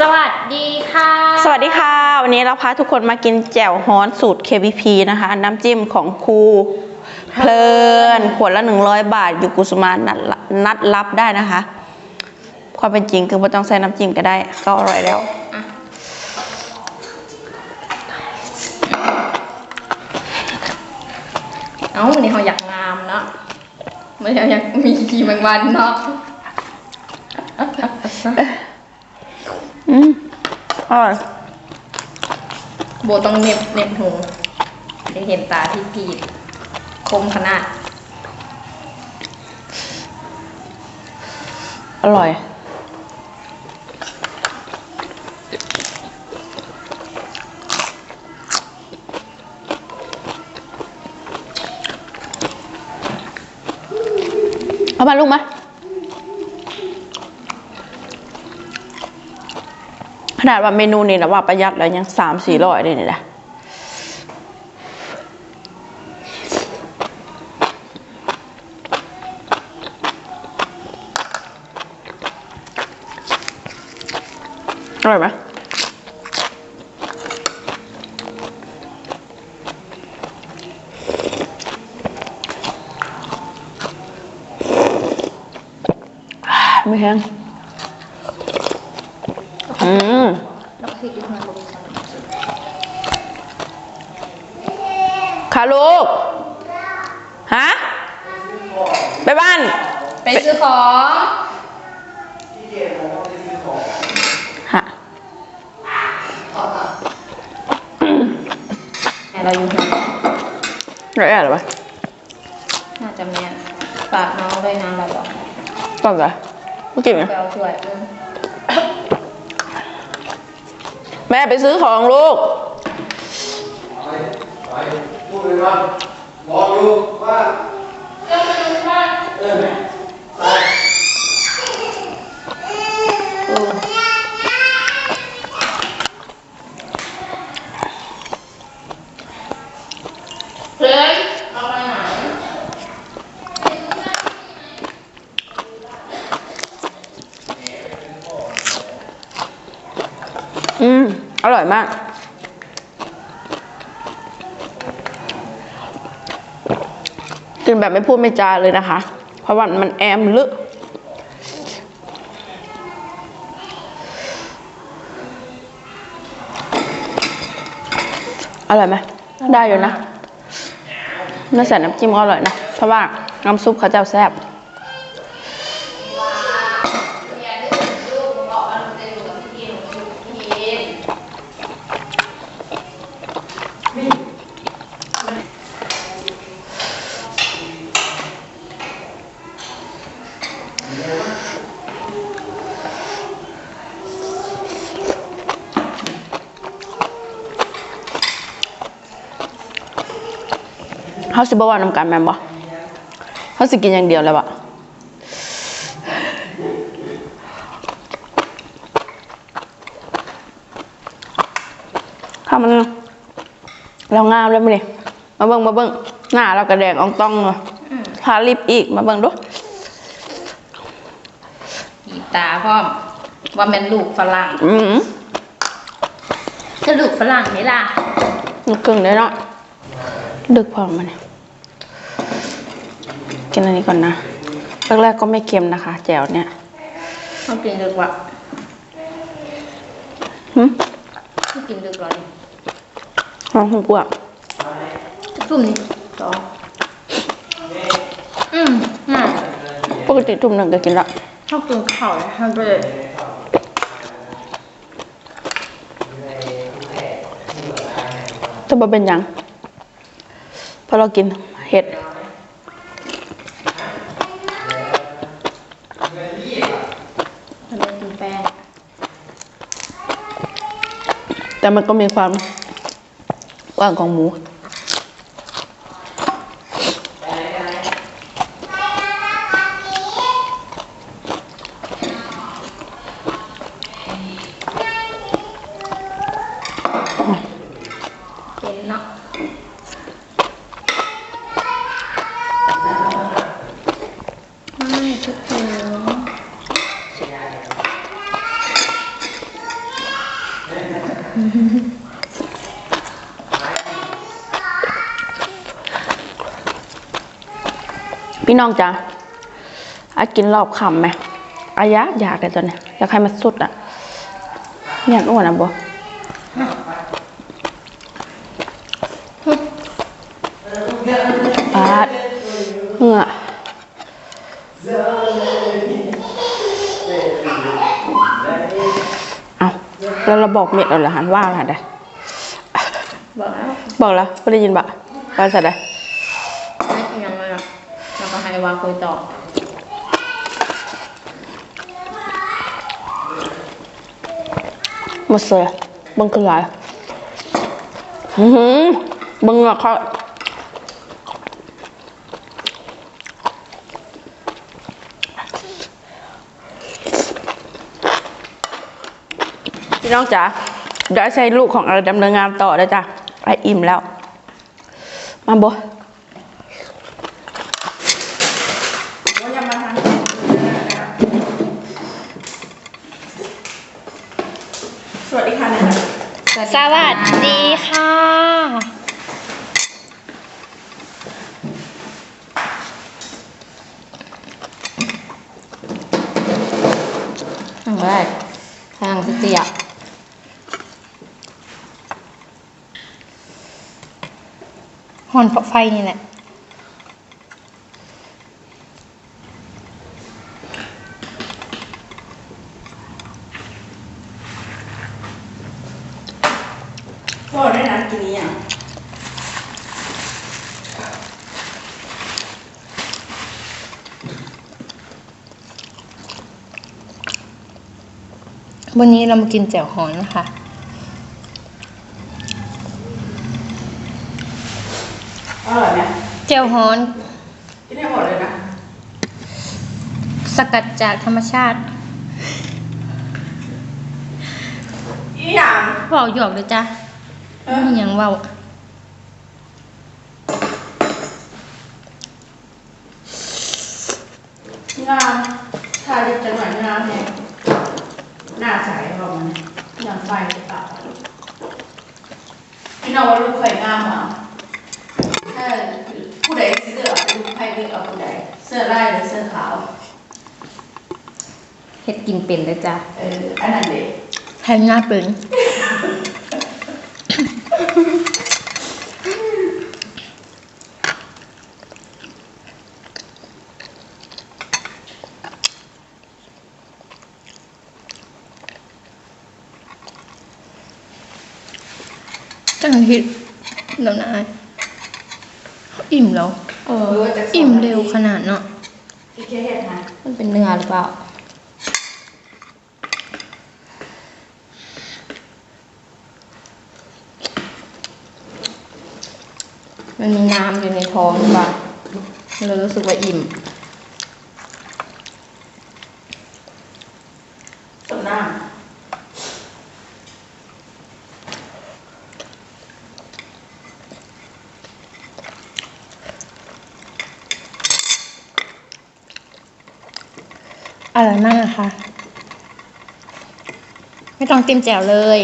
สวัสดีค่ะ สวัสดีค่ะ วันนี้เราพาทุกคนมากินแจ่วฮ้อนสูตร KBP นะคะ น้ำจิ้มของครูเพลินขวดละ 100 บาท อยู่กุสุมานัดนัดรับได้นะคะ ความเป็นจริงคือไม่ต้องใส่น้ำจิ้มก็ได้ ก็อร่อยแล้ว เอ้าวันนี้เขาอยากงามเนาะไม่ใช่อยากมีกีแมงวันเนาะอืม อร่อยโบต้องเน็บเน็บหูได้เห็นตาที่พีดคมขนาด อร่อย เอามาลูกมา ขนาดว่าเมนูนี่นะว่าประหยัดแล้วยังสามสี่ร้อยเลยนี่แหละอร่อยไหมไม่แห้ง อืมแล้วก็พริกอีกหน่อยก็มีค่ะค่ะลูก ฮะ ไปบ้าน ไปซื้อของฮะแม่เราอยู่ที่ไหนร้อยอะไรวะน่าจะแม่นฝากน้องด้วยนะเราบอกตอนไหนเมื่อกี้ไหมไปเอาถ้วยเออ แม่ไปซื้อของลูกไปพูดเลยว่าบอกลูกว่าเออไปดูบ้านเออ อร่อยมาก กินแบบไม่พูดไม่จาเลยนะคะ เพราะว่ามันแอมลึกอร่อยไหมได้อยู่นะเนื้อใส่น้ำจิ้มก็อร่อยนะ เพราะว่าน้ำซุปเขาเจ้าแซ่บ เขาสิบว่านำกันแม่นบ่เขาสิกินอย่างเดียวเลยบ่ข้าวมันเรางามเลยมั้ยนี่มาเบิ่งมาเบิ่งหน้าเรากระแดงอองต้องเลยทาลิปอีกมาเบิ่งดูอีตาพ่อมว่าแม่นลูกฝรั่งอืมจะลูกฝรั่งนี่ล่ะนึกครึ่งได้เนาะดึกพอมาเนี่ย กินอันนี้ก่อนนะแรกๆก็ไม่เค็มนะคะ แจ่วเนี่ยเขากินดึกว่ะหึเขากินดึกเหรอนี่ลองหูกว่าทุ่มนี่สองอืมน่ะปกติทุ่มหนึ่งก็กินละเขากินข้าวแล้วให้ไปเลยแต่บ่เป็นหยังเพราะเรากิน แต่มันก็มีความกว้างของหมู พี่น้องจ้ะอากินรอบคำไหมอายากอยากเลยตอนเนี้ยอยากให้มันสุดอะอยากอ้วนอะบัวปาดเหงื่อเอา แล้วเราบอกเม็ดเอาเหรอหันว่าอะไรได้บอกแล้วบอกแล้วไม่ได้ยินบะว่าจะได้ไม่ยังเลยอะแล้วก็ให้วาคุยต่อหมดเลยบังคือไรอือหือบังเหงือกเขา พี่น้องจ๋าเดี๋ยวใช้ลูกของเราดำเนินงานต่อเลยจ้ะไปอิ่มแล้ว มาโบสวัสดีค่ะเนี่ยสวัสดีค่ะครั้งแรกทางสเตีย หอนเพราะไฟนี่แหละพ่อได้นะกินนี้อะวันนี้เรามากินแจ่วฮอนนะคะ อร่อยไหมแจ่วฮอนกินให้หมดเลยนะ สกัดจากธรรมชาติอีหยังเว่าหยอกเลยจ้ะไม่มีหยังเว่างามทาลิปจังหวะงามเนี่ยหน้าใสประมาณนี้อย่างไฟตัดพี่น้องว่าลูกไข่งามเหรอ ถ้าผู้ใดเสื้อลูกไข่เลือกเอาผู้ใดเสื้อลายหรือเสื้อขาวเฮ็ดกินเป็นเลยจ้ะเอออันนั้นเด็กแทนหน้าเป็นจังฮิตแล้วนะ อิ่มแล้ว เออจะอิ่มเร็วขนาดเนาะที่แค่เห็นนะมันเป็นเนื้อหรือเปล่า มันมีน้ำอยู่ในท้องหรือเปล่าเรารู้สึกว่าอิ่มต้นน้อ ร่อยมากนะคะ ไม่ต้องจิ้มแจ่วเลย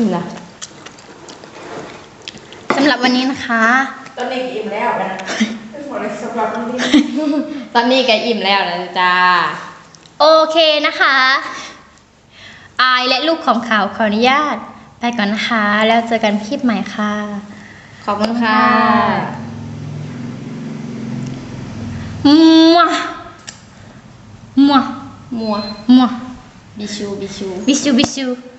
อิ่มนะสำหรับวันนี้นะคะำต้นนี้อิ่มแล้วกันนะเป็นหมดเลยสำหรับต้นนี้ตอนนี้แกอิ่มแล้วนะจ้าโอเคนะคะ อายและลูกของเขาขออนุญาต ไปก่อนนะคะ แล้วเจอกันคลิปใหม่ค่ะ ขอบคุณค่ะมัวมัวมัวมัวบิชูบิชูบิชูบิชู